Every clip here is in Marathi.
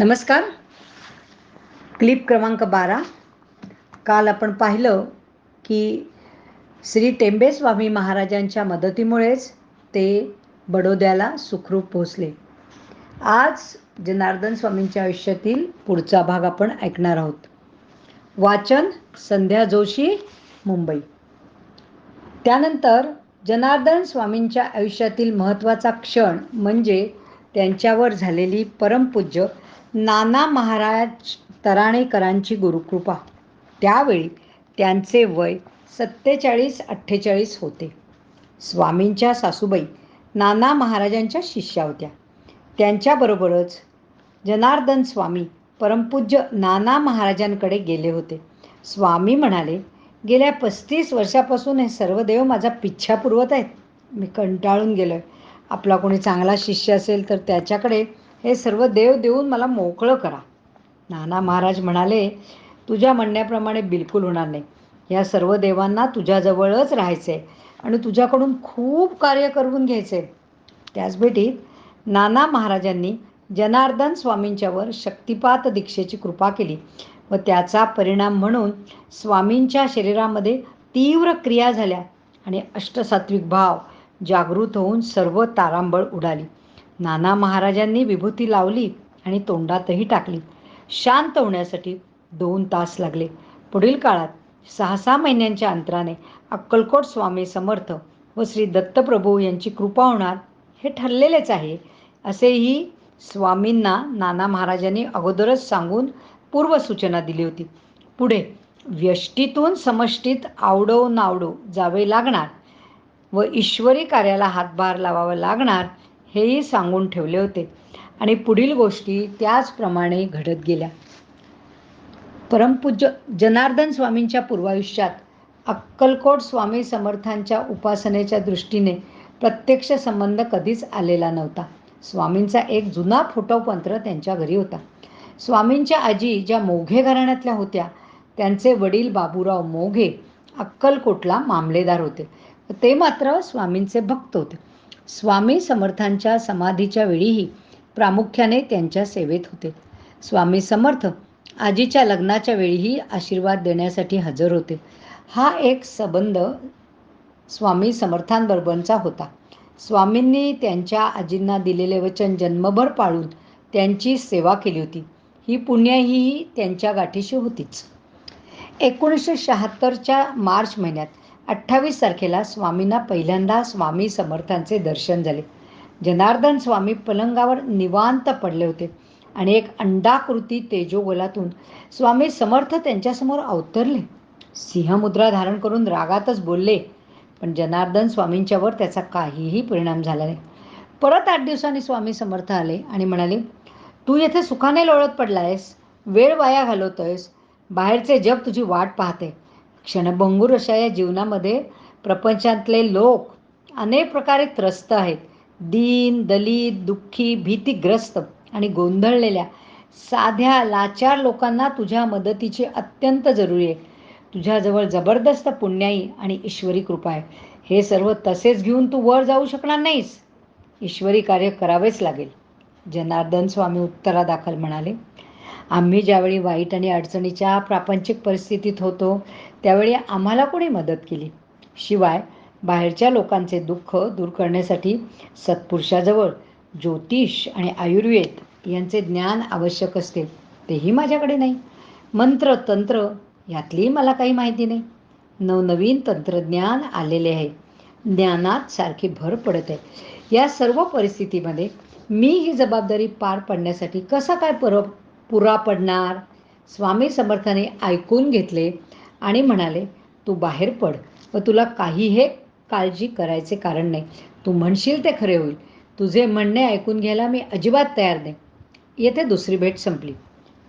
नमस्कार. क्लिप क्रमांक बारा. काल आपण पाहिलं की श्री टेंबे स्वामी महाराजांच्या मदतीमुळेच ते बडोद्याला सुखरूप पोहोचले. आज जनार्दन स्वामींच्या आयुष्यातील पुढचा भाग आपण ऐकणार आहोत. वाचन संध्या जोशी मुंबई. त्यानंतर जनार्दन स्वामींच्या आयुष्यातील महत्त्वाचा क्षण म्हणजे त्यांच्यावर झालेली परमपूज्य नाना महाराज तराणेकरांची गुरुकृपा. त्यावेळी त्यांचे वय सत्तेचाळीस अठ्ठेचाळीस होते. स्वामींच्या सासूबाई नाना महाराजांच्या शिष्या होत्या. त्यांच्याबरोबरच जनार्दन स्वामी परमपूज्य नाना महाराजांकडे गेले होते. स्वामी म्हणाले गेल्या पस्तीस वर्षापासून हे सर्व देव माझा पिच्छा पुरवत आहेत. मी कंटाळून गेलो आहे आपला कोणी चांगला शिष्य असेल तर त्याच्याकडे हे सर्व देव देऊन मला मोकळं करा. नाना महाराज म्हणाले तुझ्या म्हणण्याप्रमाणे बिलकुल होणार नाही. या सर्व देवांना तुझ्याजवळच राहायचे आणि तुझ्याकडून खूप कार्य करून घ्यायचे त्याच भेटीत नाना महाराजांनी जनार्दन स्वामींच्यावर शक्तिपात दीक्षेची कृपा केली व त्याचा परिणाम म्हणून स्वामींच्या शरीरामध्ये तीव्र क्रिया झाल्या आणि अष्टसात्विक भाव जागृत होऊन सर्व तारांबळ उडाली. नाना महाराजांनी विभूती लावली आणि तोंडातही टाकली. शांत होण्यासाठी दोन तास लागले. पुढील काळात सहा सहा महिन्यांच्या अंतराने अक्कलकोट स्वामी समर्थ व श्री दत्तप्रभू यांची कृपा होणार हे ठरलेलेच आहे असेही स्वामींना नाना महाराजांनी अगोदरच सांगून पूर्वसूचना दिली होती. पुढे व्यष्टीतून समष्टीत आवडो नावडो जावे लागणार व ईश्वरी कार्याला हातभार लावावा लागणार हेही सांगून ठेवले होते. आणि पुढील गोष्टी त्याचप्रमाणे घडत गेल्या. परमपूज्य जनार्दन स्वामींच्या पूर्वायुष्यात अक्कलकोट स्वामी समर्थांच्या उपासनेच्या दृष्टीने प्रत्यक्ष संबंध कधीच आलेला नव्हता. स्वामींचा एक जुना फोटोपंत्र त्यांच्या घरी होता. स्वामींच्या आजी ज्या मोघे घराण्यातल्या होत्या त्यांचे वडील बाबूराव मोघे अक्कलकोटला मामलेदार होते. ते मात्र स्वामींचे भक्त होते. स्वामी समर्थांच्या समाधीच्या वेळीही प्रामुख्याने त्यांच्या सेवेत होते. स्वामी समर्थ आजीच्या लग्नाच्या वेळीही आशीर्वाद देण्यासाठी हजर होते. हा एक संबंध स्वामी समर्थांबरोबरचा होता. स्वामींनी त्यांच्या आजींना दिलेले वचन जन्मभर पाळून त्यांची सेवा केली होती. ही पुण्याही त्यांच्या गाठीशी होतीच. एकोणीसशे शहात्तरच्या मार्च महिन्यात अठ्ठावीस तारखेला स्वामींना पहिल्यांदा स्वामी समर्थांचे दर्शन झाले. जनार्दन स्वामी पलंगावर निवांत पडले होते आणि एक अंडाकृती तेजोगोलातून स्वामी समर्थ त्यांच्यासमोर अवतरले. सिंहमुद्रा धारण करून रागातच बोलले पण जनार्दन स्वामींच्यावर त्याचा काहीही परिणाम झाला नाही. परत आठ दिवसांनी स्वामी समर्थ आले आणि म्हणाले तू येथे सुखाने लोळत पडलायस वेळ वाया घालवतोयस बाहेरचे जग तुझी वाट पाहते. क्षणभंगूर अशा या जीवनामध्ये प्रपंचातले लोक अनेक प्रकारे त्रस्त आहेत. दीन दलित दुःखी भीतीग्रस्त आणि गोंधळलेल्या साध्या लाचार लोकांना तुझ्या मदतीची अत्यंत जरुरी आहे. तुझ्याजवळ जबरदस्त पुण्याई आणि ईश्वरी कृपा आहे. हे सर्व तसेच घेऊन तू वर जाऊ शकणार नाहीस. ईश्वरी कार्य करावेच लागेल. जनार्दन स्वामी उत्तरादाखल म्हणाले. आम्ही ज्यावेळी वाईट आणि अडचणीच्या प्रापंचिक परिस्थितीत होतो त्यावेळी आम्हाला कोणी मदत केली? शिवाय बाहेरच्या लोकांचे दुःख दूर करण्यासाठी सत्पुरुषाजवळ ज्योतिष आणि आयुर्वेद यांचे ज्ञान आवश्यक असते तेही माझ्याकडे नाही. मंत्र तंत्र यातलीही मला काही माहिती नाही. नवनवीन तंत्रज्ञान आलेले आहे. ज्ञानात सारखी भर पडत आहे. या सर्व परिस्थितीमध्ये मी ही जबाबदारी पार पडण्यासाठी कसा काय पर पुरा पडणार. स्वामी समर्थाने ऐकून घेतले आणि म्हणाले तू बाहेर पड व तुला काही हे काळजी करायचे कारण नाही. तू म्हणशील ते खरे होईल. तुझे म्हणणे ऐकून घ्यायला मी अजिबात तयार नाही. येथे दुसरी भेट संपली.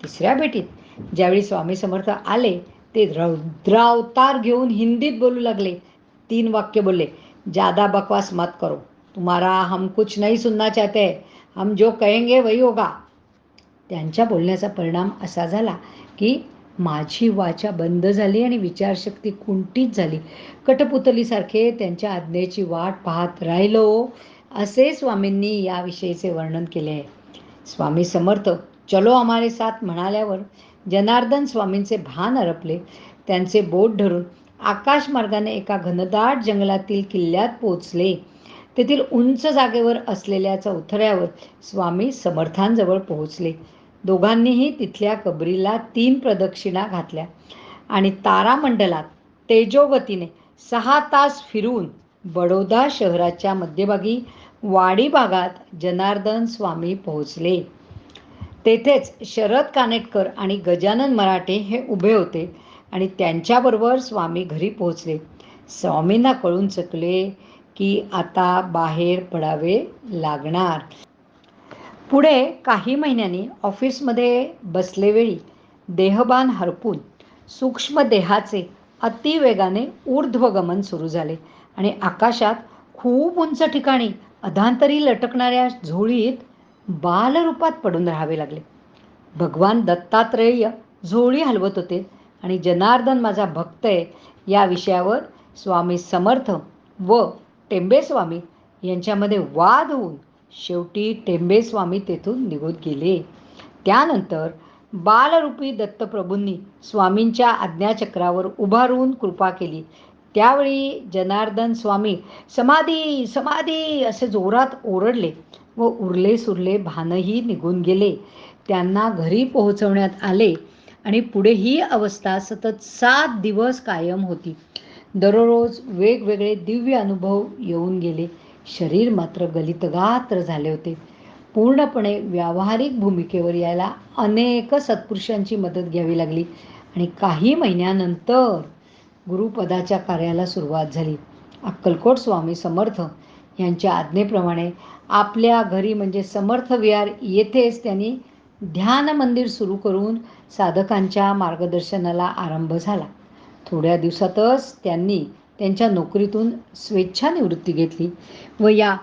तिसऱ्या भेटीत ज्यावेळी स्वामी समर्थ आले ते रौद्रावतार घेऊन हिंदीत बोलू लागले. तीन वाक्य बोलले ज़्यादा बकवास मत करो. तुम्हारा हम कुछ नहीं सुनना चाहते हम जो कहेंगे वही होगा. त्यांच्या बोलण्याचा परिणाम असा झाला की माझी वाचा बंद झाली आणि विचारशक्ती कुंठीत झाली. कटपुतलीसारखे त्यांच्या आज्ञेची वाट पाहत राहिलो. असे स्वामींनी याविषयीचे वर्णन केले. आहे स्वामी समर्थ चलो आम्हाले साथ म्हणाल्यावर जनार्दन स्वामींचे भान हरपले. त्यांचे बोट धरून आकाशमार्गाने एका घनदाट जंगलातील किल्ल्यात पोचले तेथील उंच जागेवर असलेल्या चौथऱ्यावर स्वामी समर्थांजवळ पोहोचले. दोघांनीही तिथल्या कबरीला तीन प्रदक्षिणा घातल्या आणि तारामंडलात तेजोगतीने सहा तास फिरून बडोदा शहराच्या मध्यभागी वाडी भागात जनार्दन स्वामी पोहोचले. तेथेच शरद कानेटकर आणि गजानन मराठे हे उभे होते आणि त्यांच्याबरोबर स्वामी घरी पोहोचले. स्वामींना कळून चकले की आता बाहेर पडावे लागणार. पुढे काही महिन्यांनी ऑफिसमध्ये बसलेवेळी देहबान हरपून सूक्ष्म देहाचे अतिवेगाने ऊर्ध्वगमन सुरू झाले आणि आकाशात खूप उंच ठिकाणी अधांतरी लटकणाऱ्या झोळीत बालरूपात पडून राहावे लागले. भगवान दत्तात्रेय झोळी हलवत होते आणि जनार्दन माझा भक्त आहे या विषयावर स्वामी समर्थ व टेंबेस्वामी यांच्यामध्ये वाद होऊन शेवटी टेंबेस्वामी तेथून निघून गेले. त्यानंतर बालरूपी दत्तप्रभूंनी स्वामींच्या आज्ञाचक्रावर उभारून कृपा केली. त्यावेळी जनार्दन स्वामी समाधी समाधी असे जोरात ओरडले व उरले सुरले भानही निघून गेले. त्यांना घरी पोहोचवण्यात आले आणि पुढे ही अवस्था सतत सात दिवस कायम होती. दररोज वेगवेगळे दिव्य अनुभव येऊन गेले. शरीर मात्र गलितगात्र झाले होते. पूर्णपणे व्यावहारिक भूमिकेवर यायला अनेक सत्पुरुषांची मदत घ्यावी लागली आणि काही महिन्यानंतर गुरुपदाच्या कार्याला सुरुवात झाली. अक्कलकोट स्वामी समर्थ यांच्या आज्ञेप्रमाणे आपल्या घरी म्हणजे समर्थ विहार येथेच त्यांनी ध्यान मंदिर सुरू करून साधकांच्या मार्गदर्शनाला आरंभ झाला. थोड्या दिवसातच त्यांनी त्यांच्या नोकरीतून स्वेच्छानिवृत्ती घेतली व या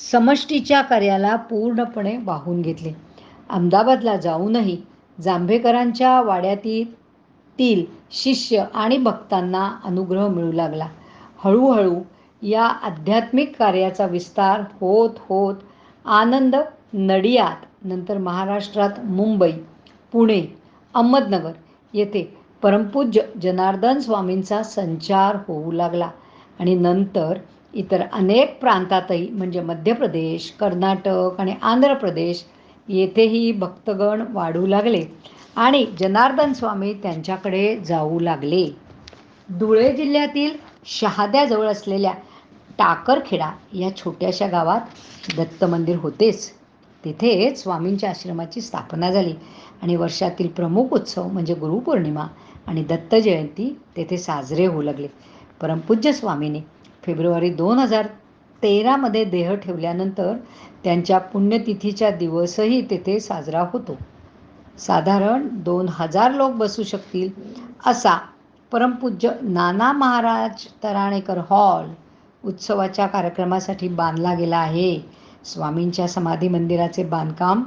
समष्टीच्या कार्याला पूर्णपणे वाहून घेतले. अहमदाबादला जाऊनही जांभेकरांच्या वाड्यातील तील शिष्य आणि भक्तांना अनुग्रह मिळू लागला. हळूहळू या आध्यात्मिक कार्याचा विस्तार होत होत आनंद नडियात नंतर महाराष्ट्रात मुंबई पुणे अहमदनगर येथे परमपूज्य जनार्दन स्वामींचा संचार होऊ लागला आणि नंतर इतर अनेक प्रांतातही म्हणजे मध्य प्रदेश कर्नाटक आणि आंध्र प्रदेश येथेही भक्तगण वाढू लागले आणि जनार्दन स्वामी त्यांच्याकडे जाऊ लागले. धुळे जिल्ह्यातील शहाद्याजवळ असलेल्या टाकरखेडा या छोट्याशा गावात दत्त मंदिर होतेच. तिथे स्वामींच्या आश्रमाची स्थापना झाली. आणि वर्षातील प्रमुख उत्सव म्हणजे गुरुपौर्णिमा आणि दत्त जयंती तेथे साजरे होऊ लागले. परमपूज्य स्वामींनी फेब्रुवारी दोन हजार तेरामध्ये देह ठेवल्यानंतर त्यांच्या पुण्यतिथीचा दिवसही तेथे साजरा होतो. साधारण दोन हजार लोक बसू शकतील असा परमपूज्य नाना महाराज तराणेकर हॉल उत्सवाच्या कार्यक्रमासाठी बांधला गेला आहे. स्वामींच्या समाधी मंदिराचे बांधकाम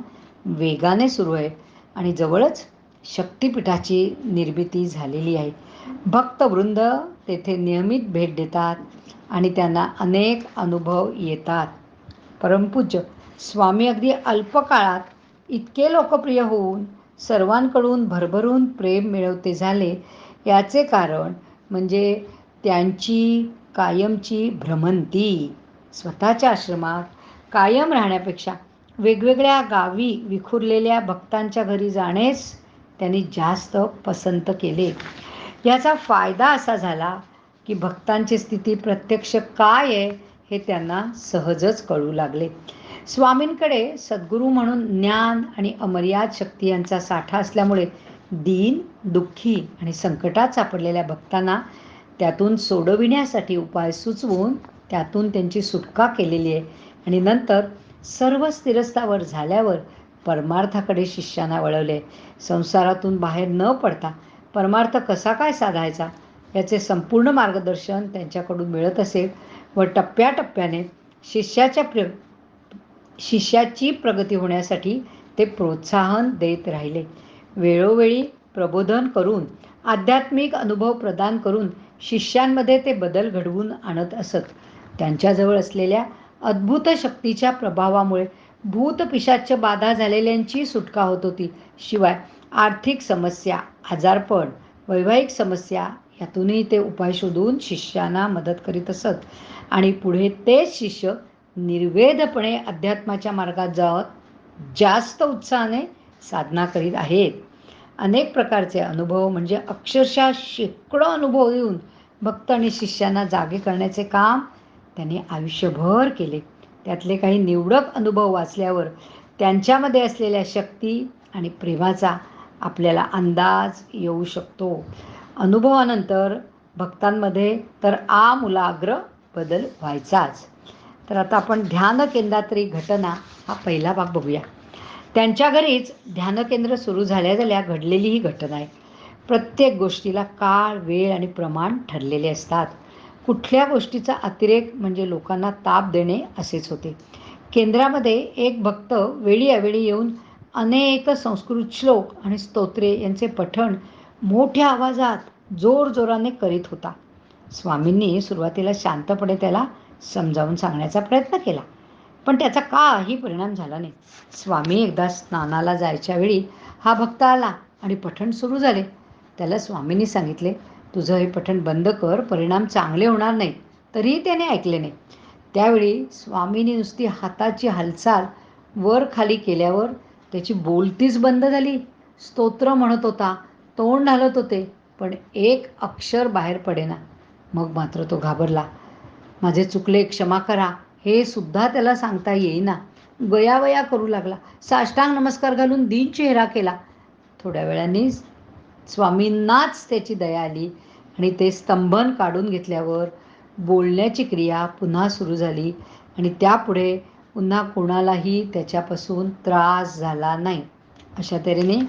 वेगाने सुरू आहे. आणि जवळच शक्तिपीठाची निर्मिती झालेली आहे. भक्तवृंद तेथे नियमित भेट देतात आणि त्यांना अनेक अनुभव येतात. परमपूज्य स्वामी अगदी अल्पकाळात इतके लोकप्रिय होऊन सर्वांकडून भरभरून प्रेम मिळवते झाले याचे कारण म्हणजे त्यांची कायमची भ्रमंती. स्वतःच्या आश्रमात कायम राहण्यापेक्षा वेगवेगळ्या गावी विखुरलेल्या भक्तांच्या घरी जाणेच त्यांनी जास्त पसंत केले. याचा फायदा असा झाला की भक्तांची स्थिती प्रत्यक्ष काय आहे हे त्यांना सहजच कळू लागले. स्वामींकडे सद्गुरू म्हणून ज्ञान आणि अमर्याद शक्ती यांचा साठा असल्यामुळे दीन दुःखी आणि संकटात सापडलेल्या भक्तांना त्यातून सोडविण्यासाठी उपाय सुचवून त्यातून त्यांची सुटका केलेली आहे. आणि नंतर सर्व स्थिरस्थावर झाल्यावर परमार्थाकडे शिष्यांना वळवले. संसारातून बाहेर न पडता परमार्थ कसा काय साधायचा याचे संपूर्ण मार्गदर्शन त्यांच्याकडून मिळत असेल व टप्प्याटप्प्याने शिष्याच्या प्र शिष्याची प्रगती होण्यासाठी ते प्रोत्साहन देत राहिले. वेळोवेळी प्रबोधन करून आध्यात्मिक अनुभव प्रदान करून शिष्यांमध्ये ते बदल घडवून आणत असत. त्यांच्याजवळ असलेल्या अद्भुत शक्तीच्या प्रभावामुळे भूतपिशाच्य बाधा झालेल्यांची सुटका होत होती. शिवाय आर्थिक समस्या आजारपण वैवाहिक समस्या यातूनही ते उपाय शोधून शिष्यांना मदत करीत असत. आणि पुढे तेच शिष्य निर्वेदपणे अध्यात्माच्या मार्गात जात जास्त उत्साहाने साधना करीत आहेत. अनेक प्रकारचे अनुभव म्हणजे अक्षरशः शेकडो अनुभव येऊन भक्त आणि शिष्यांना जागे करण्याचे काम त्याने आयुष्यभर केले. त्यातले काही निवडक अनुभव वाचल्यावर त्यांच्यामध्ये असलेल्या शक्ती आणि प्रेमाचा आपल्याला अंदाज येऊ शकतो. अनुभवानंतर भक्तांमध्ये तर आमूलाग्र बदल व्हायचाच. तर आता आपण ध्यानकेंद्रातरी घटना हा पहिला भाग बघूया. त्यांच्या घरीच ध्यानकेंद्र सुरू झाल्या झाल्या घडलेली ही घटना आहे. प्रत्येक गोष्टीला काळ वेळ आणि प्रमाण ठरलेले असतात. कुठल्या गोष्टीचा अतिरेक म्हणजे लोकांना ताप देणे असेच होते. केंद्रामध्ये एक भक्त वेळी अवेळी येऊन अनेक संस्कृत श्लोक आणि स्तोत्रे यांचे पठण मोठ्या आवाजात जोरजोराने करीत होता. स्वामींनी सुरुवातीला शांतपणे त्याला समजावून सांगण्याचा प्रयत्न केला. पण त्याचा काही परिणाम झाला नाही. स्वामी एकदा स्नानाला जायच्या वेळी हा भक्त आला आणि पठण सुरू झाले. त्याला स्वामींनी सांगितले तुझं हे पठण बंद कर परिणाम चांगले होणार नाही तरीही त्याने ऐकले नाही. त्यावेळी स्वामींनी नुसती हाताची हालचाल वर खाली केल्यावर त्याची बोलतीच बंद झाली. स्तोत्र म्हणत होता तोंड घालत होते पण एक अक्षर बाहेर पडेना. मग मात्र तो घाबरला. माझे चुकले क्षमा करा हे सुद्धा त्याला सांगता येईना. गयावया करू लागला. साष्टांग नमस्कार घालून दिन चेहरा केला. थोड्या वेळानेच स्वामींनाच त्याची दया आली आणि ते स्तंभन काढून घेतल्यावर बोलण्याची क्रिया पुन्हा सुरू झाली. आणि त्यापुढे पुन्हा कोणालाही त्याच्यापासून त्रास झाला नाही. अशा तऱ्हेने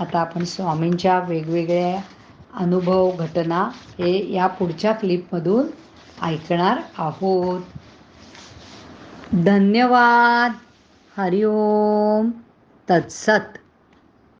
आता आपण स्वामींच्या वेगवेगळ्या अनुभव घटना हे या पुढच्या क्लिपमधून ऐकणार आहोत. धन्यवाद. हरिओम. तत्सत.